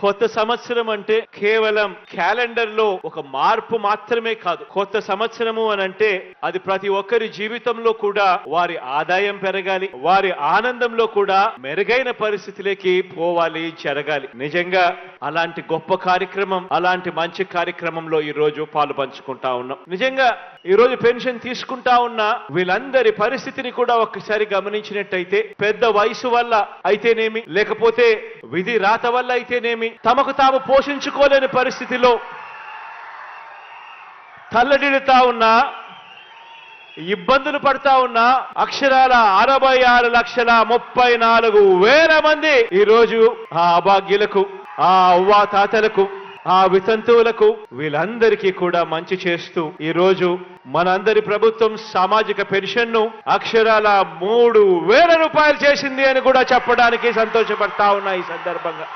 కొత్త సంవత్సరం అంటే కేవలం క్యాలెండర్లో ఒక మార్పు మాత్రమే కాదు. కొత్త సంవత్సరము అని అంటే అది ప్రతి ఒక్కరి జీవితంలో కూడా వారి ఆదాయం పెరగాలి వారి ఆనందంలో కూడా మెరుగైన పరిస్థితులకి పోవాలి జరగాలి. నిజంగా అలాంటి గొప్ప కార్యక్రమం అలాంటి మంచి కార్యక్రమంలో ఈ రోజు పాలు పంచుకుంటా ఉన్నాం. నిజంగా ఈ రోజు పెన్షన్ తీసుకుంటా ఉన్న వీళ్ళందరి పరిస్థితిని కూడా ఒక్కసారి గమనించినట్టయితే పెద్ద వయసు వల్ల అయితేనేమి లేకపోతే విధి రాత వల్ల అయితేనేమి తమకు తాము పోషించుకోలేని పరిస్థితిలో తల్లడిల్లుతా ఉన్నా ఇబ్బందులు పడతా ఉన్న అక్షరాల అరవై ఆరు లక్షల ముప్పై నాలుగు వేల మంది ఈ రోజు ఆ అభాగ్యులకు ఆ అవ్వా తాతలకు ఆ వితంతువులకు వీళ్ళందరికీ కూడా మంచి చేస్తూ ఈ రోజు మనందరి ప్రభుత్వం సామాజిక పెన్షన్ను అక్షరాల మూడు వేల రూపాయలు చేసింది అని కూడా చెప్పడానికి సంతోషపడతా ఉన్నా ఈ సందర్భంగా.